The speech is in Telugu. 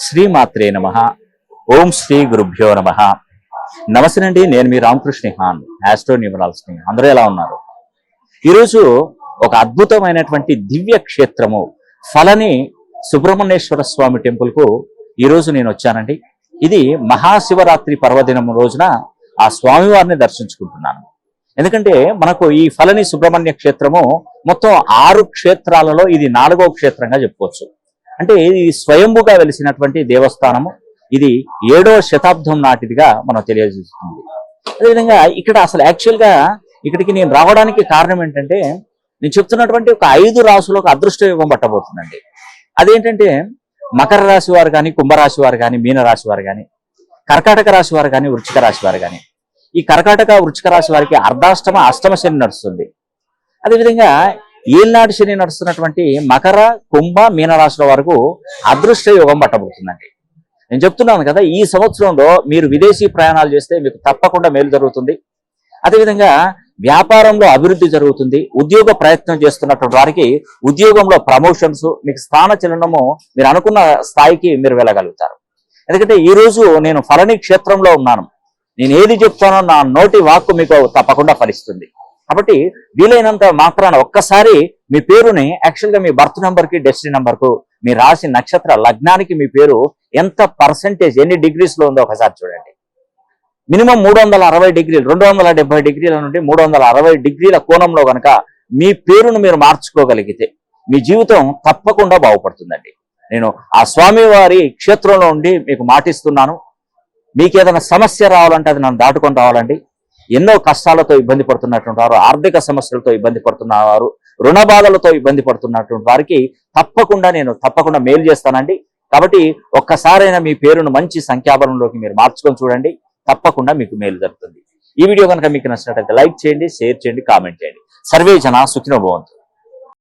శ్రీమాత్రే నమ. ఓం శ్రీ గురుభ్యో నమ. నమస్తే అండి నేను మీ రామకృష్ణ హాన్ ఆస్ట్రో న్యూమరాల్స్ని అందరూ ఎలా ఉన్నారు? ఈరోజు ఒక అద్భుతమైనటువంటి దివ్య క్షేత్రము ఫలని సుబ్రహ్మణ్యేశ్వర స్వామి టెంపుల్కు ఈ రోజు నేను వచ్చానండి. ఇది మహాశివరాత్రి పర్వదినం రోజున ఆ స్వామివారిని దర్శించుకుంటున్నాను. ఎందుకంటే మనకు ఈ ఫలని సుబ్రహ్మణ్య క్షేత్రము మొత్తం ఆరు క్షేత్రాలలో ఇది నాలుగో క్షేత్రంగా చెప్పుకోవచ్చు. అంటే ఇది స్వయంభుగా వెలిసినటువంటి దేవస్థానము. ఇది ఏడవ శతాబ్దం నాటిదిగా మనం తెలియజేస్తుంది. అదేవిధంగా ఇక్కడ అసలు యాక్చువల్గా ఇక్కడికి నేను రావడానికి కారణం ఏంటంటే నేను చెప్తున్నటువంటి ఒక ఐదు రాసులకు అదృష్ట యోగం పట్టబోతుందండి అదేంటంటే మకర రాశి వారు కానీ కుంభరాశి వారు కానీ మీన రాశి వారు కానీ కర్కాటక రాశి వారు కానీ వృచ్చిక రాశి వారు కానీ ఈ కర్కాటక వృచ్చిక రాశి వారికి అర్ధాష్టమ అష్టమ శని నడుస్తుంది. అదేవిధంగా ఏళ్ళనాటి శని నడుస్తున్నటువంటి మకర కుంభ మీనరాశుల వరకు అదృష్ట యోగం పట్టబోతుందండి. నేను చెప్తున్నాను కదా ఈ సంవత్సరంలో మీరు విదేశీ ప్రయాణాలు చేస్తే మీకు తప్పకుండా మేలు జరుగుతుంది. అదేవిధంగా వ్యాపారంలో అభివృద్ధి జరుగుతుంది. ఉద్యోగ ప్రయత్నం చేస్తున్నటువంటి వారికి ఉద్యోగంలో ప్రమోషన్స్ మీకు స్థాన చలనము మీరు అనుకున్న స్థాయికి మీరు వెళ్ళగలుగుతారు. ఎందుకంటే ఈ రోజు నేను ఫలని క్షేత్రంలో ఉన్నాను. నేను ఏది చెప్తానో నా నోటి వాక్కు మీకు తప్పకుండా ఫలిస్తుంది. కాబట్టి వీలైనంత మాత్రాన ఒక్కసారి మీ పేరుని యాక్చువల్గా మీ బర్త్ నంబర్కి డెస్టినీ నంబర్కు మీ రాశి నక్షత్ర లగ్నానికి మీ పేరు ఎంత పర్సెంటేజ్ ఎన్ని డిగ్రీస్లో ఉందో ఒకసారి చూడండి. మినిమం మూడు వందల అరవై డిగ్రీలు రెండు వందల డెబ్బై డిగ్రీల నుండి మూడు వందల అరవై డిగ్రీల కోణంలో కనుక మీ పేరును మీరు మార్చుకోగలిగితే మీ జీవితం తప్పకుండా బాగుపడుతుందండి. నేను ఆ స్వామివారి క్షేత్రంలో ఉండి మీకు మాటిస్తున్నాను. మీకు ఏదైనా సమస్య రావాలంటే అది నన్ను దాటుకొని రావాలండి. ఎన్నో కష్టాలతో ఇబ్బంది పడుతున్నటువంటి వారు ఆర్థిక సమస్యలతో ఇబ్బంది పడుతున్న వారు రుణ బాధలతో ఇబ్బంది పడుతున్నటువంటి వారికి తప్పకుండా నేను తప్పకుండా మేలు చేస్తానండి. కాబట్టి ఒక్కసారైనా మీ పేరును మంచి సంఖ్యాబలంలోకి మీరు మార్చుకొని చూడండి. తప్పకుండా మీకు మేలు జరుగుతుంది. ఈ వీడియో కనుక మీకు నచ్చినట్లయితే లైక్ చేయండి షేర్ చేయండి కామెంట్ చేయండి. సర్వే జన సుఖినో భవంతు.